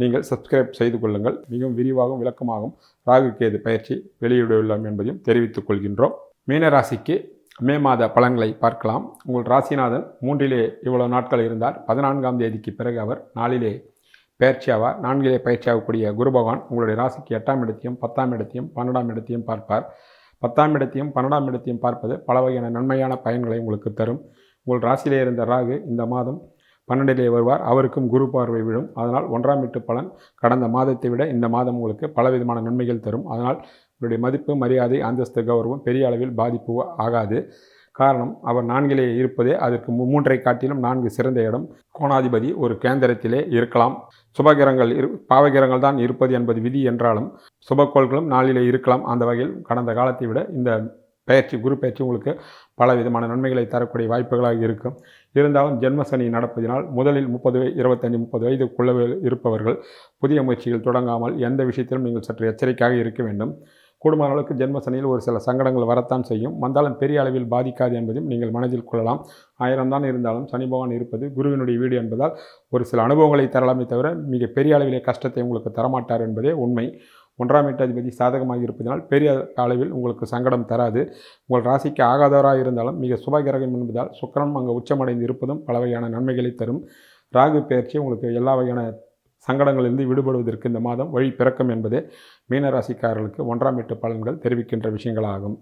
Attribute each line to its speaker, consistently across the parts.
Speaker 1: நீங்கள் சப்ஸ்கிரைப் செய்து கொள்ளுங்கள். மிகவும் விரிவாகவும் விளக்கமாகவும் ராகு கேது பயிற்சி வெளியிடவுள்ளோம் என்பதையும் தெரிவித்துக் கொள்கின்றோம். மீன ராசிக்கு மே மாத பலன்களை பார்க்கலாம். உங்கள் ராசிநாதன் மூன்றிலே இவ்வளவு நாட்கள் இருந்தார். பதினான்காம் தேதிக்கு பிறகு அவர் நாளிலே பயிற்சியாவார் நான்கிலே பயிற்சியாகக்கூடிய குரு பகவான் உங்களுடைய ராசிக்கு எட்டாம் இடத்தையும் பத்தாம் இடத்தையும் பன்னெண்டாம் இடத்தையும் பார்ப்பார். பத்தாம் இடத்தையும் பன்னெண்டாம் இடத்தையும் பார்ப்பது பல வகையான நன்மையான பயன்களை உங்களுக்கு தரும். உங்கள் ராசியிலே இருந்த ராகு இந்த மாதம் பன்னெண்டிலே வருவார். அவருக்கும் குரு பார்வை விழும். அதனால் ஒன்றாம் வீட்டு பலன் கடந்த மாதத்தை விட இந்த மாதம் உங்களுக்கு பலவிதமான நன்மைகள் தரும். அதனால் உங்களுடைய மதிப்பு மரியாதை அந்தஸ்து கௌரவம் பெரிய அளவில் பாதிப்பு ஆகாது. காரணம் அவர் நான்கிலே இருப்பதே அதற்கு மூன்றை காட்டிலும் நான்கு சிறந்த இடம். கோணாதிபதி ஒரு கேந்திரத்திலே இருக்கலாம். சுபகிரங்கள் இரு பாவகிரங்கள் தான் இருப்பது என்பது விதி என்றாலும் சுபக்கோள்களும் நாளிலே இருக்கலாம். அந்த வகையில் கடந்த காலத்தை விட இந்த பயிற்சி குரு பயிற்சி உங்களுக்கு பல விதமான நன்மைகளை தரக்கூடிய வாய்ப்புகளாக இருக்கும். இருந்தாலும் ஜென்மசனி நடப்பதினால் முதலில் முப்பது இருபத்தஞ்சி முப்பது வயதுக்குள்ள இருப்பவர்கள் புதிய முயற்சிகள் தொடங்காமல் எந்த விஷயத்திலும் நீங்கள் சற்று எச்சரிக்கையாக இருக்க வேண்டும். கூடுமான அளவுக்கு ஜென்மசனியில் ஒரு சில சங்கடங்கள் வரத்தான் செய்யும். வந்தாலும் பெரிய அளவில் பாதிக்காது என்பதையும் நீங்கள் மனதில் கொள்ளலாம். ஆயிரம் தான் இருந்தாலும் சனி பகவான் இருப்பது குருவினுடைய வீடு என்பதால் ஒரு சில அனுபவங்களை தரலாமே தவிர மிக பெரிய அளவிலே கஷ்டத்தை உங்களுக்கு தரமாட்டார் என்பதே உண்மை. ஒன்றாம் வீட்டாதிபதி சாதகமாக இருப்பதனால் பெரிய அளவில் உங்களுக்கு சங்கடம் தராது. உங்கள் ராசிக்கு ஆகாதவராக இருந்தாலும் மிக சுபகிரகம் என்பதால் சுக்கரம் அங்கே உச்சமடைந்து இருப்பதும் பல வகையான நன்மைகளை தரும். ராகு பயிற்சி உங்களுக்கு எல்லா வகையான சங்கடங்களிலிருந்து விடுபடுவதற்கு இந்த மாதம் வழி பிறக்கும் என்பதே மீன ராசிக்காரர்களுக்கு ஒன்றாம் வீட்டு பலன்கள் தெரிவிக்கின்ற விஷயங்களாகும்.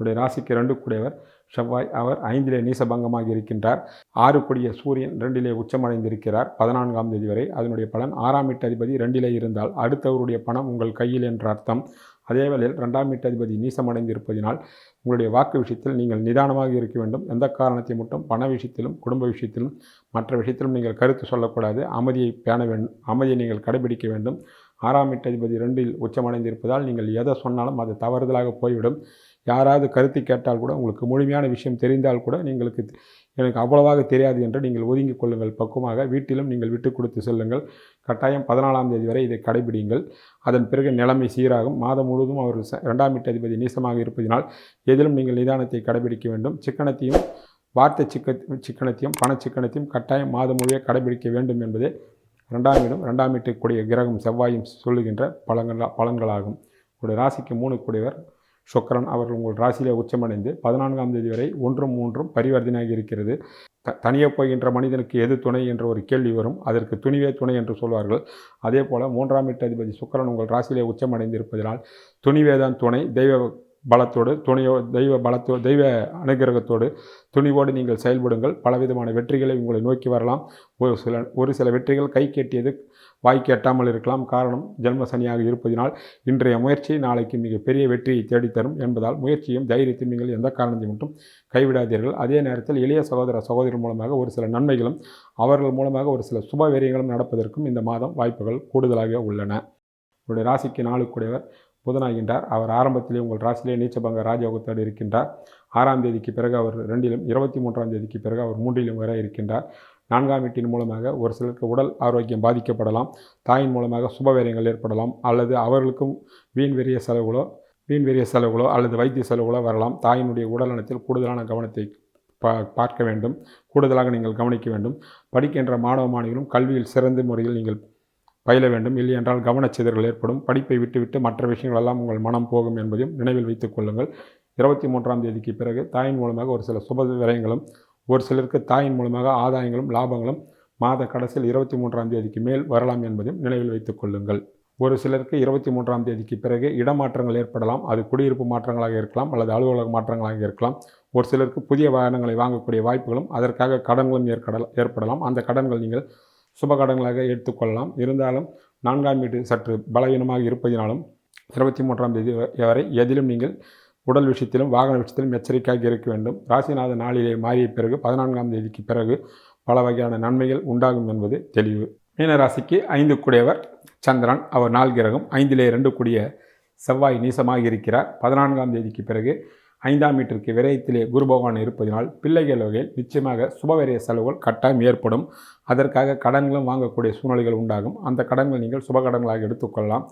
Speaker 1: உடைய ராசிக்கு ரெண்டு கூடியவர். செவ்வாய் அவர் ஐந்திலே நீசபங்கமாக இருக்கின்றார். ஆறு கொடிய சூரியன் ரெண்டிலே உச்சமடைந்திருக்கிறார். பதினான்காம் தேதி வரை அதனுடைய பலன் ஆறாம் வீட்டு அதிபதி ரெண்டிலே இருந்தால் அடுத்தவருடைய பணம் உங்கள் கையில் என்ற அர்த்தம். அதேவேளையில் ரெண்டாம் வீட்டு அதிபதி நீசமடைந்திருப்பதினால் உங்களுடைய வாக்கு விஷயத்தில் நீங்கள் நிதானமாக இருக்க வேண்டும். எந்த காரணத்தை மட்டும் பண விஷயத்திலும் குடும்ப விஷயத்திலும் மற்ற விஷயத்திலும் நீங்கள் கருத்து சொல்லக்கூடாது. அமைதியை பேண வேண்டும் அமைதியை நீங்கள் கடைபிடிக்க வேண்டும். ஆறாம் வீட்டு அதிபதி ரெண்டில் உச்சமடைந்திருப்பதால் நீங்கள் எதை சொன்னாலும் அது தவறுதலாக போய்விடும். யாராவது கருத்து கேட்டால் கூட உங்களுக்கு முழுமையான விஷயம் தெரிந்தால் கூட நீங்களுக்கு எனக்கு அவ்வளவாக தெரியாது என்று நீங்கள் ஒதுங்கிக் கொள்ளுங்கள். பக்குவமாக வீட்டிலும் நீங்கள் விட்டு கொடுத்து செல்லுங்கள். கட்டாயம் பதினாலாம் தேதி வரை இதை கடைபிடிங்கள் அதன் பிறகு நிலைமை சீராகும். மாதம் முழுவதும் அவர் ச- இரண்டாம் வீட்டு அதிபதி நீசமாக இருப்பதினால் எதிலும் நீங்கள் நிதானத்தை கடைபிடிக்க வேண்டும். சிக்கனத்தையும் வார்த்தை சிக்க சிக்கனத்தையும் பண சிக்கனத்தையும் கட்டாயம் மாதம் முழுவே கடைபிடிக்க வேண்டும் என்பதே ரெண்டாம் இடம் ரெண்டாம் வீட்டுக்குரிய கிரகம் செவ்வாயும் சொல்லுகின்ற பலன்கள் பலன்களாகும் உங்களுடைய ராசிக்கு மூணு கூடியவர். சுக்கரன் அவர்கள் உங்கள் ராசியிலே உச்சமடைந்து பதினான்காம் தேதி வரை ஒன்றும் மூன்றும் பரிவர்த்தனையாகி இருக்கிறது. த தனியே போகின்ற மனிதனுக்கு எது துணை என்ற ஒரு கேள்வி வரும். அதற்கு துணிவே துணை என்று சொல்வார்கள். அதே போல் மூன்றாம் எட்டு அதிபதி சுக்கரன் உங்கள் ராசியிலே உச்சமடைந்திருப்பதனால் துணிவே துணிவேதான் துணை. தெய்வ பலத்தோடு துணியோ தெய்வ பலத்தோ தெய்வ அனுகிரகத்தோடு துணிவோடு நீங்கள் செயல்படுங்கள். பலவிதமான வெற்றிகளை உங்களை நோக்கி வரலாம். ஒரு சில ஒரு சில வெற்றிகள் கை கேட்டியது வாய்க்கு எட்டாமல் இருக்கலாம். காரணம் ஜென்ம சனியாக இருப்பதினால் இன்றைய முயற்சி நாளைக்கு மிகப்பெரிய வெற்றியை தேடித்தரும் என்பதால் முயற்சியும் தைரியத்தையும் நீங்கள் எந்த காரணத்தை மட்டும் கைவிடாதீர்கள். அதே நேரத்தில் இளைய சகோதர சகோதரர் மூலமாக ஒரு சில நன்மைகளும் அவர்கள் மூலமாக ஒரு சில சுபவீரியங்களும் நடப்பதற்கும் இந்த மாதம் வாய்ப்புகள் கூடுதலாக உள்ளன. உங்களுடைய ராசிக்கு நாளுக்குடையவர் புதனாகின்றார். அவர் ஆரம்பத்திலே உங்கள் ராசியிலே நீச்சபங்க ராஜயோகத்தோடு இருக்கின்றார். ஆறாம் தேதிக்கு பிறகு அவர் ரெண்டிலும் இருபத்தி மூன்றாம் தேதிக்கு பிறகு அவர் மூன்றிலும் வர இருக்கின்றார். நான்காம் வீட்டின் மூலமாக ஒரு சிலருக்கு உடல் ஆரோக்கியம் பாதிக்கப்படலாம். தாயின் மூலமாக சுபவேரியங்கள் ஏற்படலாம். அல்லது அவர்களுக்கும் வீண் வெறிய செலவுகளோ வீண் வெறிய செலவுகளோ அல்லது வைத்திய செலவுகளோ வரலாம். தாயினுடைய உடல்நலத்தில் கூடுதலான கவனத்தை பா பார்க்க வேண்டும். கூடுதலாக நீங்கள் கவனிக்க வேண்டும். படிக்கின்ற மாணவ மாணவிகளும் கல்வியில் சிறந்த முறையில் நீங்கள் பயில வேண்டும். இல்லை என்றால் கவனச்சிதறல் ஏற்படும். படிப்பை விட்டுவிட்டு மற்ற விஷயங்கள் எல்லாம் உங்கள் மனம் போகும் என்பதையும் நினைவில் வைத்துக் கொள்ளுங்கள். இருபத்தி மூன்றாம் தேதிக்கு பிறகு தாயின் மூலமாக ஒரு சில சுப விரயங்களும் ஒரு சிலருக்கு தாயின் மூலமாக ஆதாயங்களும் லாபங்களும் மாத கடைசியில் இருபத்தி மூன்றாம் தேதிக்கு மேல் வரலாம் என்பதையும் நினைவில் வைத்துக் கொள்ளுங்கள். ஒரு சிலருக்கு இருபத்தி மூன்றாம் தேதிக்கு பிறகு இடமாற்றங்கள் ஏற்படலாம். அது குடியிருப்பு மாற்றங்களாக இருக்கலாம் அல்லது அலுவலக மாற்றங்களாக இருக்கலாம். ஒரு சிலருக்கு புதிய வாகனங்களை வாங்கக்கூடிய வாய்ப்புகளும் அதற்காக கடன்களும் ஏற்படலாம். ஏற்படலாம். அந்த கடன்கள் நீங்கள் சுபகடங்களாக எடுத்துக்கொள்ளலாம். இருந்தாலும் நான்காம் வீடு சற்று பலவீனமாக இருப்பதினாலும் இருபத்தி மூன்றாம் தேதி வரை எதிலும் நீங்கள் உடல் விஷயத்திலும் வாகன விஷயத்திலும் எச்சரிக்கையாக இருக்க வேண்டும். ராசிநாத நாளிலே மாறிய பிறகு பதினான்காம் தேதிக்கு பிறகு பல வகையான நன்மைகள் உண்டாகும் என்பது தெளிவு. மீனராசிக்கு ஐந்து கூடியவர் சந்திரன். அவர் நாள் கிரகம் ஐந்திலே இரண்டு கூடிய செவ்வாய் நீசமாக இருக்கிறார். பதினான்காம் தேதிக்கு பிறகு ஐந்தாம் மீட்டருக்கு விரயத்திலே குரு பகவான் இருப்பதினால் பிள்ளைகள் வகையில் நிச்சயமாக சுபவிரய செலவுகள் கட்டாயம் ஏற்படும். அதற்காக கடன்களும் வாங்கக்கூடிய சூழ்நிலைகள் உண்டாகும். அந்த கடன்கள் நீங்கள் சுப கடன்களாக எடுத்துக்கொள்ளலாம்.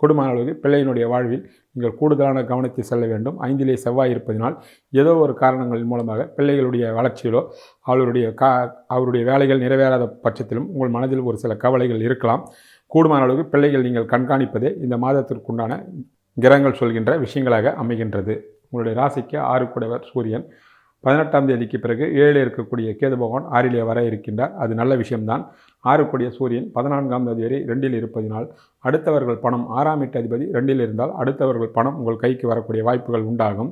Speaker 1: குடும்ப அளவுக்கு பிள்ளையினுடைய வாழ்வில் நீங்கள் கூடுதலான கவனத்தை செல்ல வேண்டும். ஐந்திலே செவ்வாய் இருப்பதினால் ஏதோ ஒரு காரணங்களின் மூலமாக பிள்ளைகளுடைய வளர்ச்சியிலோ அவருடைய கா அவருடைய வேலைகள் நிறைவேறாத பட்சத்திலும் உங்கள் மனதில் ஒரு சில கவலைகள் இருக்கலாம். கூடுமான அளவுக்கு பிள்ளைகள் நீங்கள் கண்காணிப்பதே இந்த மாதத்திற்குண்டான கிரகங்கள் சொல்கின்ற விஷயங்களாக அமைகின்றது. உங்களுடைய ராசிக்கு ஆறு கூடவர் சூரியன். பதினெட்டாம் தேதிக்கு பிறகு ஏழு இருக்கக்கூடிய கேது பகவான் ஆறிலே வர இருக்கின்றார். அது நல்ல விஷயம்தான். ஆறு கூடிய சூரியன் பதினான்காம் தேதி வரை ரெண்டில் இருப்பதினால் அடுத்தவர்கள் பணம் ஆறாம் வீட்டு அதிபதி ரெண்டில் இருந்தால் அடுத்தவர்கள் பணம் உங்கள் கைக்கு வரக்கூடிய வாய்ப்புகள் உண்டாகும்.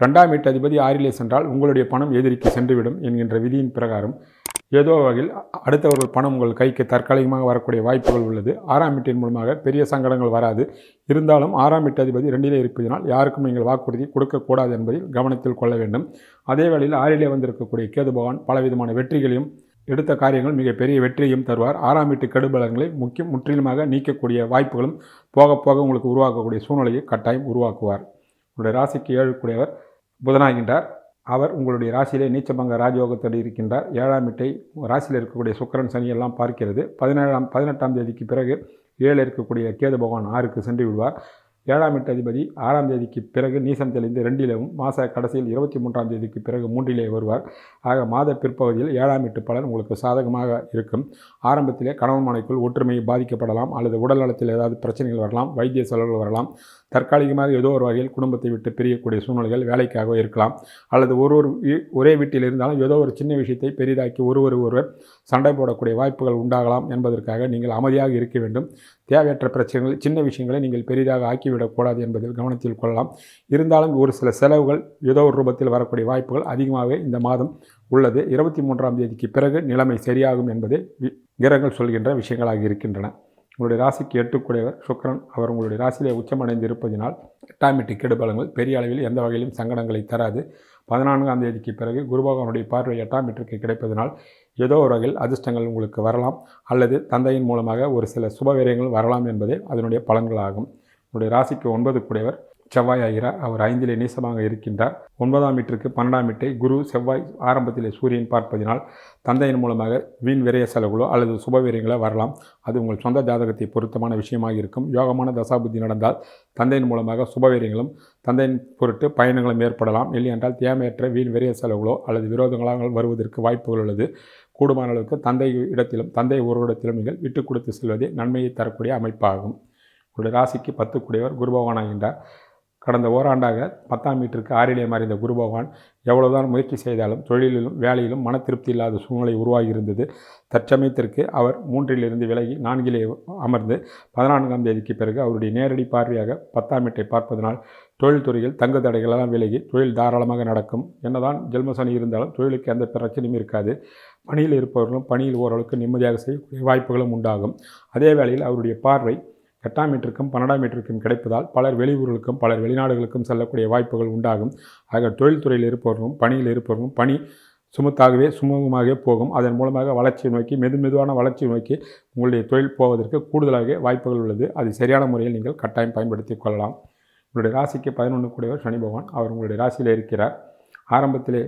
Speaker 1: ரெண்டாம் வீட்டு அதிபதி ஆறிலே சென்றால் உங்களுடைய பணம் எதிரிக்கு சென்றுவிடும் என்கின்ற விதியின் பிரகாரம் ஏதோ வகையில் அடுத்தவர்கள் பணம் உங்கள் கைக்கு தற்காலிகமாக வரக்கூடிய வாய்ப்புகள் உள்ளது. ஆறாம் வீட்டின் மூலமாக பெரிய சங்கடங்கள் வராது. இருந்தாலும் ஆறாம் வீட்டு அதிபதி ரெண்டிலே இருப்பதனால் யாருக்கும் நீங்கள் வாக்குறுதி கொடுக்கக்கூடாது என்பதில் கவனத்தில் கொள்ள வேண்டும். அதே வேளையில் ஆறிலே வந்திருக்கக்கூடிய கேது பகவான் பலவிதமான வெற்றிகளையும் எடுத்த காரியங்கள் மிகப்பெரிய வெற்றியையும் தருவார். ஆறாம் வீட்டு கெடுபலங்களை முக்கியம் முற்றிலுமாக நீக்கக்கூடிய வாய்ப்புகளும் போக போக உங்களுக்கு உருவாக்கக்கூடிய சூழ்நிலையை கட்டாயம் உருவாக்குவார். உங்களுடைய ராசிக்கு ஏழக்கூடியவர் புதனாகின்றார். அவர் உங்களுடைய ராசியிலே நீச்சபங்க ராஜயோகத்தில் இருக்கின்றார். ஏழாம் வீட்டை ராசியில் இருக்கக்கூடிய சுக்கரன் சனி எல்லாம் பார்க்கிறது. பதினேழாம் பதினெட்டாம் தேதிக்கு பிறகு ஏழு இருக்கக்கூடிய கேது பகவான் ஆறுக்கு சென்று விடுவார். ஏழாம் எட்டு அதிபதி ஆறாம் தேதிக்கு பிறகு நீசம் தெளிந்து ரெண்டிலேயும் மாத கடைசியில் இருபத்தி மூன்றாம் தேதிக்கு பிறகு மூன்றிலே வருவார். ஆக மாத பிற்பகுதியில் ஏழாம் எட்டு பலன் உங்களுக்கு சாதகமாக இருக்கும். ஆரம்பத்திலே கணவன் மனைக்குள் ஒற்றுமை பாதிக்கப்படலாம். அல்லது உடல் நலத்தில் ஏதாவது பிரச்சனைகள் வரலாம். வைத்திய செலவுகள் வரலாம். தற்காலிகமாக ஏதோ ஒரு வகையில் குடும்பத்தை விட்டு பிரியக்கூடிய சூழ்நிலைகள் வேலைக்காக இருக்கலாம். அல்லது ஒரு ஒரு ஒரே வீட்டில் இருந்தாலும் ஏதோ ஒரு சின்ன விஷயத்தை பெரிதாக்கி ஒருவர் ஒருவர் சண்டை போடக்கூடிய வாய்ப்புகள் உண்டாகலாம் என்பதற்காக நீங்கள் அமைதியாக இருக்க வேண்டும். தேவையற்ற பிரச்சனைகள் சின்ன விஷயங்களை நீங்கள் பெரிதாக ஆக்கிவிடக்கூடாது என்பதில் கவனத்தில் கொள்ளலாம். இருந்தாலும் ஒரு சில செலவுகள் ஏதோ ஒரு ரூபத்தில் வரக்கூடிய வாய்ப்புகள் அதிகமாகவே இந்த மாதம் உள்ளது. இருபத்தி மூன்றாம் தேதிக்கு பிறகு நிலைமை சரியாகும் என்பதே கிரகங்கள் சொல்கின்ற விஷயங்களாக இருக்கின்றன. உங்களுடைய ராசிக்கு எட்டுக்குடையவர் சுக்கரன். அவர் உங்களுடைய ராசியிலே உச்சமடைந்து இருப்பதினால் எட்டாம் வீட்டு கெடுபலங்கள் பெரிய அளவில் எந்த வகையிலும் சங்கடங்களை தராது. பதினான்காம் தேதிக்கு பிறகு குருபகவனுடைய பார்வை எட்டாம் கிடைப்பதனால் ஏதோ ஒரு வகையில் அதிர்ஷ்டங்கள் உங்களுக்கு வரலாம். அல்லது தந்தையின் மூலமாக ஒரு சில சுபவீரியங்கள் வரலாம் என்பதே அதனுடைய பலன்களாகும். உங்களுடைய ராசிக்கு ஒன்பது கூடியவர். செவ்வாய் ஆகிறார். அவர் ஐந்திலே நீசமாக இருக்கின்றார். ஒன்பதாம் வீட்டிற்கு பன்னெண்டாம் வீட்டை குரு செவ்வாய் ஆரம்பத்திலே சூரியன் பார்ப்பதினால் தந்தையின் மூலமாக வீண் விரைய செலவுகளோ அல்லது சுபவீரியங்களோ வரலாம். அது உங்கள் சொந்த ஜாதகத்தை பொருத்தமான விஷயமாக இருக்கும். யோகமான தசாபுத்தி நடந்தால் தந்தையின் மூலமாக சுபவீரியங்களும் தந்தையின் பொருட்டு பயணங்களும் ஏற்படலாம். இல்லையென்றால் தேமையற்ற தேவையற்ற வீண் விரைய செலவுகளோ அல்லது விரோதங்களாக வருவதற்கு வாய்ப்புகள் உள்ளது. கூடுமான அளவுக்கு தந்தை இடத்திலும் தந்தை ஒருவரிடத்திலும் நீங்கள் விட்டு கொடுத்து செல்வதே நன்மையை தரக்கூடிய அமைப்பாகும். உங்களுடைய ராசிக்கு பத்து கூடியவர் குருபகவான் ஆகின்றார். கடந்த ஓராண்டாக பத்தாம் மீட்டருக்கு ஆறிலே மறைந்த குரு பகவான் எவ்வளவுதான் முயற்சி செய்தாலும் தொழிலிலும் வேலையிலும் மன திருப்தி இல்லாத சூழ்நிலை உருவாகியிருந்தது. தற்சமயத்திற்கு அவர் மூன்றிலிருந்து விலகி நான்கிலே அமர்ந்து பதினான்காம் தேதிக்கு பிறகு அவருடைய நேரடி பார்வையாக பத்தாம் மீட்டை பார்ப்பதனால் தொழில்துறையில் தங்கு தடைகளெல்லாம் விலகி தொழில் தாராளமாக நடக்கும். என்னதான் ஜென்மசனி இருந்தாலும் தொழிலுக்கு எந்த பிரச்சனையும் இருக்காது. பணியில் இருப்பவர்களும் பணியில் ஓரளவுக்கு நிம்மதியாக செய்யக்கூடிய வாய்ப்புகளும் உண்டாகும். அதே வேளையில் அவருடைய பார்வை எட்டாம் மீட்டருக்கும் பன்னெண்டாம் மீட்டருக்கும் கிடைப்பதால் பலர் வெளியூர்களுக்கும் பலர் வெளிநாடுகளுக்கும் செல்லக்கூடிய வாய்ப்புகள் உண்டாகும். ஆக தொழில்துறையில் இருப்பவர்களும் பணியில் இருப்பவர்களும் பணி சுமத்தாகவே சுமூகமாகவே போகும். அதன் மூலமாக வளர்ச்சியை நோக்கி மெது மெதுவான வளர்ச்சியை நோக்கி உங்களுடைய தொழில் போவதற்கு கூடுதலாக வாய்ப்புகள் உள்ளது. அது சரியான முறையில் நீங்கள் கட்டாயம் பயன்படுத்தி கொள்ளலாம். உங்களுடைய ராசிக்கு பதினொன்று கூடியவர் சனி பகவான். அவர் உங்களுடைய ராசியில் இருக்கிறார். ஆரம்பத்திலே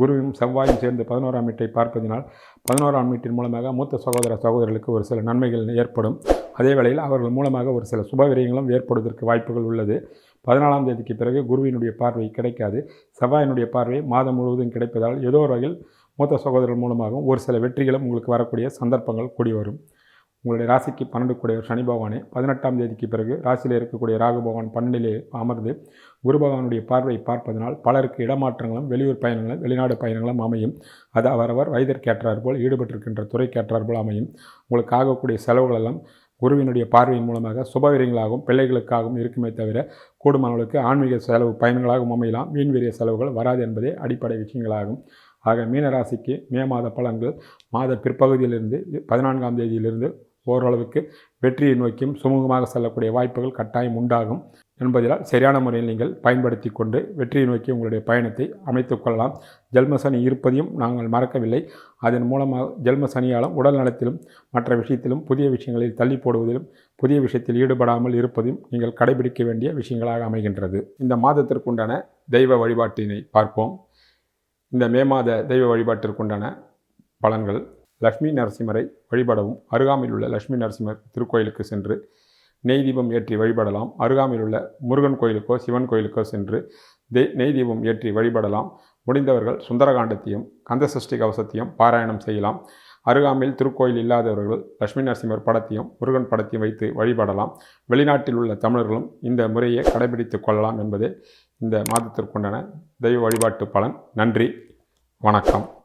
Speaker 1: குருவும் செவ்வாயும் சேர்ந்து பதினோராம் வீட்டை பார்ப்பதினால் பதினோராம் வீட்டின் மூலமாக மூத்த சகோதர சகோதரர்களுக்கு ஒரு சில நன்மைகள் ஏற்படும். அதே வேளையில் அவர்கள் மூலமாக ஒரு சில சுபவிரயங்களும் ஏற்படுவதற்கு வாய்ப்புகள் உள்ளது. பதினாலாம் தேதிக்கு பிறகு குருவினுடைய பார்வை கிடைக்காது. செவ்வாயினுடைய பார்வை மாதம் முழுவதும் கிடைப்பதால் ஏதோ ஒரு வகையில் மூத்த சகோதரர்கள் மூலமாகவும் ஒரு சில வெற்றிகளும் உங்களுக்கு வரக்கூடிய சந்தர்ப்பங்கள் கூடி வரும் உங்களுடைய ராசிக்கு பன்னெண்டு கூடிய சனி பகவானே பதினெட்டாம் தேதிக்கு பிறகு ராசியில் இருக்கக்கூடிய ராகு பகவான் பன்னெண்டிலே அமர்ந்து குரு பகவானுடைய பார்வை பார்ப்பதனால் பலருக்கு இடமாற்றங்களும் வெளியூர் பயணங்களும் வெளிநாடு பயணங்களும் அமையும். அது அவரவர் வயதிற்கேற்றார் போல் ஈடுபட்டிருக்கின்ற துறைக்கேற்றார் போல் அமையும். உங்களுக்கு ஆகக்கூடிய செலவுகளெல்லாம் குருவினுடைய பார்வையின் மூலமாக சுபவீரியங்களாகவும் பிள்ளைகளுக்காகவும் இருக்குமே தவிர கூடுமானவர்களுக்கு ஆன்மீக செலவு பயன்களாகவும் அமையலாம். வீண்வீரிய செலவுகள் வராது என்பதே அடிப்படை விஷயங்களாகும். ஆக மீனராசிக்கு மே மாத பலன்கள் மாத பிற்பகுதியிலிருந்து பதினான்காம் தேதியிலிருந்து ஓரளவுக்கு வெற்றியை நோக்கியும் சுமூகமாக செல்லக்கூடிய வாய்ப்புகள் கட்டாயம் உண்டாகும் என்பதால் சரியான முறையில் நீங்கள் பயன்படுத்தி கொண்டு வெற்றியை நோக்கி உங்களுடைய பயணத்தை அமைத்துக் கொள்ளலாம். ஜென்மசனி இருப்பதையும் நாங்கள் மறக்கவில்லை. அதன் மூலமாக ஜென்மசனியாலும் உடல் நலத்திலும் மற்ற விஷயத்திலும் புதிய விஷயங்களில் தள்ளி போடுவதிலும் புதிய விஷயத்தில் ஈடுபடாமல் இருப்பதையும் நீங்கள் கடைபிடிக்க வேண்டிய விஷயங்களாக அமைகின்றது. இந்த மாதத்திற்குண்டான தெய்வ வழிபாட்டினை பார்ப்போம். இந்த மே மாத தெய்வ வழிபாட்டிற்குண்டான பலன்கள் லக்ஷ்மி நரசிம்மரை வழிபடவும் அருகாமையில் உள்ள லக்ஷ்மி நரசிம்மர் திருக்கோயிலுக்கு சென்று நெய் தீபம் ஏற்றி வழிபடலாம். அருகாமையில் உள்ள முருகன் கோயிலுக்கோ சிவன் கோயிலுக்கோ சென்று தே நெய் தீபம் ஏற்றி வழிபடலாம். முடிந்தவர்கள் சுந்தரகாண்டத்தையும் கந்தசஷ்டி கவசத்தையும் பாராயணம் செய்யலாம். அருகாமையில் திருக்கோயில் இல்லாதவர்கள் லட்சுமி நரசிம்மர் படத்தையும் முருகன் படத்தையும் வைத்து வழிபடலாம். வெளிநாட்டில் உள்ள தமிழர்களும் இந்த முறையை கடைபிடித்து கொள்ளலாம் என்பதே இந்த மாதத்திற்குண்டான தெய்வ வழிபாட்டு பலன். நன்றி. வணக்கம்.